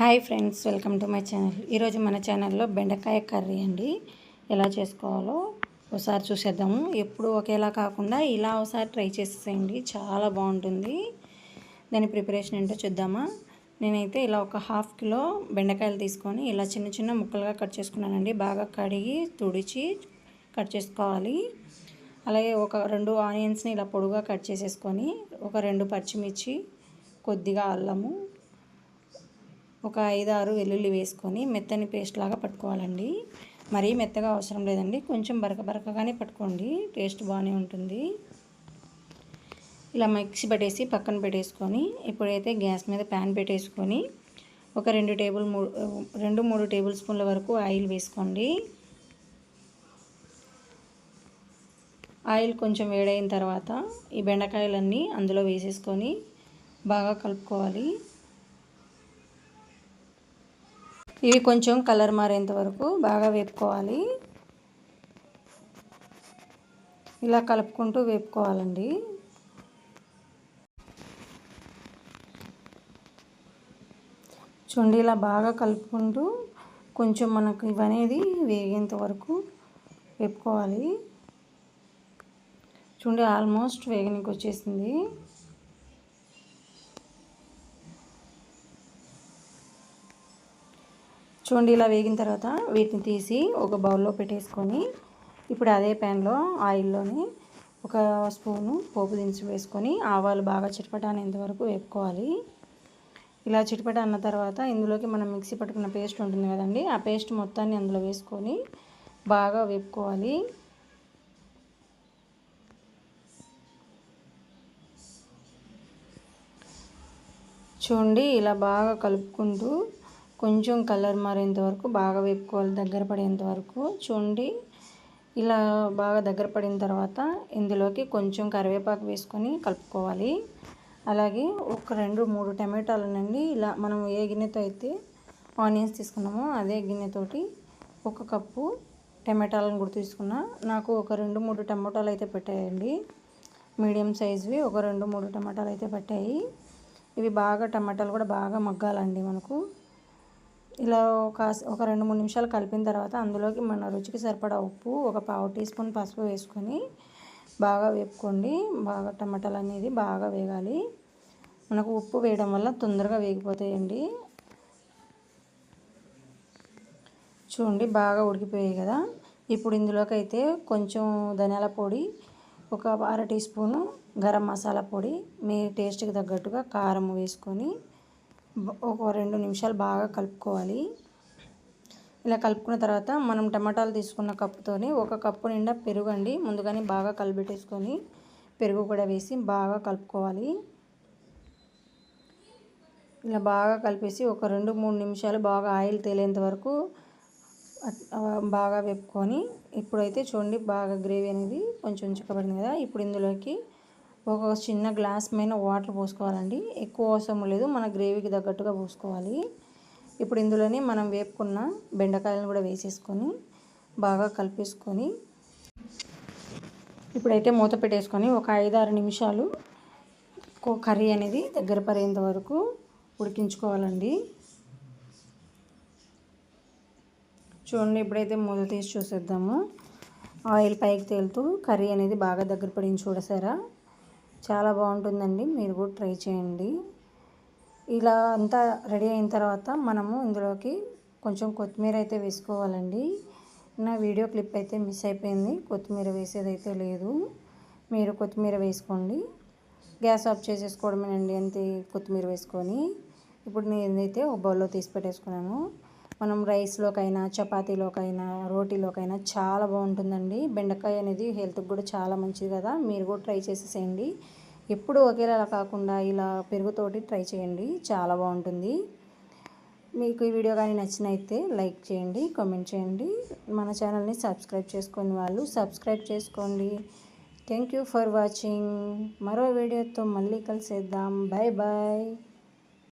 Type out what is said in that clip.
Hi friends welcome to my channel. ఈరోజు మన ఛానల్లో బెండకాయ కర్రీ అండి. ఎలా చేసుకోవాలో ఒకసారి చూసేద్దాము. ఎప్పుడు ఒకేలా కాకుండా ఇలా ఒకసారి ట్రై చేసేసేయండి. చాలా బాగుంటుంది. దాని ప్రిపరేషన్ ఏంటో చూద్దామా. నేనైతే ఇలా ఒక హాఫ్ కిలో బెండకాయలు తీసుకొని ఇలా చిన్న చిన్న ముక్కలుగా కట్ చేసుకున్నానండి. బాగా కడిగి తుడిచి కట్ చేసుకోవాలి. అలాగే ఒక రెండు ఆనియన్స్ని ఇలా పొడుగా కట్ చేసేసుకొని ఒక రెండు పచ్చిమిర్చి కొద్దిగా అల్లము ఒక ఐదు ఆరు వెల్లుల్లి వేసుకొని మెత్తని పేస్ట్ లాగా పట్టుకోవాలండి. మరీ మెత్తగా అవసరం లేదండి. కొంచెం బరక బరకగానే పట్టుకోండి. టేస్ట్ బాగానే ఉంటుంది. ఇలా మిక్సీ పెట్టేసి పక్కన పెట్టేసుకొని ఇప్పుడైతే గ్యాస్ మీద ప్యాన్ పెట్టేసుకొని ఒక రెండు టేబుల్ మూడు రెండు మూడు టేబుల్ స్పూన్ల వరకు ఆయిల్ వేసుకోండి. ఆయిల్ కొంచెం వేడైన తర్వాత ఈ బెండకాయలన్నీ అందులో వేసేసుకొని బాగా కలుపుకోవాలి. ఇవి కొంచెం కలర్ మారేంత వరకు బాగా వేపుకోవాలి. ఇలా కలుపుకుంటూ వేపుకోవాలండి. చూడండి ఇలా బాగా కలుపుకుంటూ కొంచెం మనకు ఇవనేది వేగేంత వరకు వేపుకోవాలి. చూడండి ఆల్మోస్ట్ వేగనికి వచ్చేసింది చూడండి ఇలా వేగిన తర్వాత వీటిని తీసి ఒక బౌల్లో పెట్టేసుకొని ఇప్పుడు అదే ప్యాన్లో ఆయిల్లోని ఒక స్పూను పోపు దినుసు వేసుకొని ఆవాలు బాగా చిటపట అనేంత వరకు వేపుకోవాలి. ఇలా చిటపట అన్న తర్వాత ఇందులోకి మనం మిక్సీ పట్టుకున్న పేస్ట్ ఉంటుంది కదండి ఆ పేస్ట్ మొత్తాన్ని అందులో వేసుకొని బాగా వేపుకోవాలి. చూడండి ఇలా బాగా కలుపుకుంటూ కొంచెం కలర్ మారేంత వరకు బాగా వేపుకోవాలి దగ్గర పడేంత వరకు. చూడండి ఇలా బాగా దగ్గర పడిన తర్వాత ఇందులోకి కొంచెం కరివేపాకు వేసుకొని కలుపుకోవాలి. అలాగే ఒక రెండు మూడు టమాటాలనండి ఇలా మనం ఏ గిన్నెతో అయితే ఆనియన్స్ తీసుకున్నామో అదే గిన్నెతోటి ఒక కప్పు టమాటాలను కూడా తీసుకున్నా నాకు ఒక రెండు మూడు టమాటాలు అయితే పెట్టాయండి. మీడియం సైజువి ఒక రెండు మూడు టమాటాలు అయితే పెట్టాయి. ఇవి బాగా టమాటాలు కూడా బాగా మగ్గాలండి మనకు. ఇలా ఒక ఒక రెండు మూడు నిమిషాలు కలిపిన తర్వాత అందులోకి మన రుచికి సరిపడా ఉప్పు ఒక పావు టీ స్పూన్ పసుపు వేసుకొని బాగా వేపుకోండి. బాగా టమాటాలు అనేది బాగా వేగాలి. మనకు ఉప్పు వేయడం వల్ల తొందరగా వేగిపోతాయండి. చూడండి బాగా ఉడికిపోయాయి కదా. ఇప్పుడు ఇందులోకి అయితే కొంచెం ధనియాల పొడి ఒక అర టీ స్పూను గరం మసాలా పొడి మీ టేస్ట్కి తగ్గట్టుగా కారం వేసుకొని ఒక రెండు నిమిషాలు బాగా కలుపుకోవాలి. ఇలా కలుపుకున్న తర్వాత మనం టమాటాలు తీసుకున్న కప్పుతోని ఒక కప్పు నిండా పెరుగు అండి ముందుగానే బాగా కలిపెట్టేసుకొని పెరుగు కూడా వేసి బాగా కలుపుకోవాలి. ఇలా బాగా కలిపేసి ఒక రెండు మూడు నిమిషాలు బాగా ఆయిల్ తేలేంత వరకు బాగా వేపుకొని ఇప్పుడైతే చూడండి బాగా గ్రేవీ అనేది కొంచెం చిక్కబడింది కదా. ఇప్పుడు ఇందులోకి ఒక చిన్న గ్లాస్ పైన వాటర్ పోసుకోవాలండి. ఎక్కువ అవసరం లేదు. మన గ్రేవీకి తగ్గట్టుగా పోసుకోవాలి. ఇప్పుడు ఇందులోనే మనం వేపుకున్న బెండకాయలను కూడా వేసేసుకొని బాగా కలిపేసుకొని ఇప్పుడైతే మూత పెట్టేసుకొని ఒక ఐదారు నిమిషాలు కర్రీ అనేది దగ్గర పడేంత వరకు ఉడికించుకోవాలండి. చూడండి ఇప్పుడైతే మూత తీసి చూసేద్దాము. ఆయిల్ పైకి తేలుతూ కర్రీ అనేది బాగా దగ్గర పడింది చూడసారా? చాలా బాగుంటుందండి. మీరు కూడా ట్రై చేయండి. ఇలా అంతా రెడీ అయిన తర్వాత మనము ఇందులోకి కొంచెం కొత్తిమీర అయితే వేసుకోవాలండి. నా వీడియో క్లిప్ అయితే మిస్ అయిపోయింది. కొత్తిమీర వేసేదైతే లేదు. మీరు కొత్తిమీర వేసుకోండి. గ్యాస్ ఆఫ్ చేసేసుకోవడమేనండి అంతే కొత్తిమీర వేసుకొని. ఇప్పుడు నేనైతే ఒక బౌల్లో తీసి పెట్టేసుకున్నాను. మనం రైస్లోకైనా చపాతీలోకైనా రోటీలోకైనా చాలా బాగుంటుందండి. బెండకాయ అనేది హెల్త్కి కూడా చాలా మంచిది కదా. మీరు కూడా ట్రై చేసేసేయండి ఎప్పుడు ఒకేలా కాకుండా ఇలా పెరుగుతోటి ట్రై చేయండి. చాలా బాగుంటుంది. మీకు ఈ వీడియో కానీ నచ్చినైతే లైక్ చేయండి కామెంట్ చేయండి. మన ఛానల్ని సబ్స్క్రైబ్ చేసుకుని వాళ్ళు సబ్స్క్రైబ్ చేసుకోండి. Thank you for watching. మరో వీడియోతో మళ్ళీ కలిసేద్దాం. Bye bye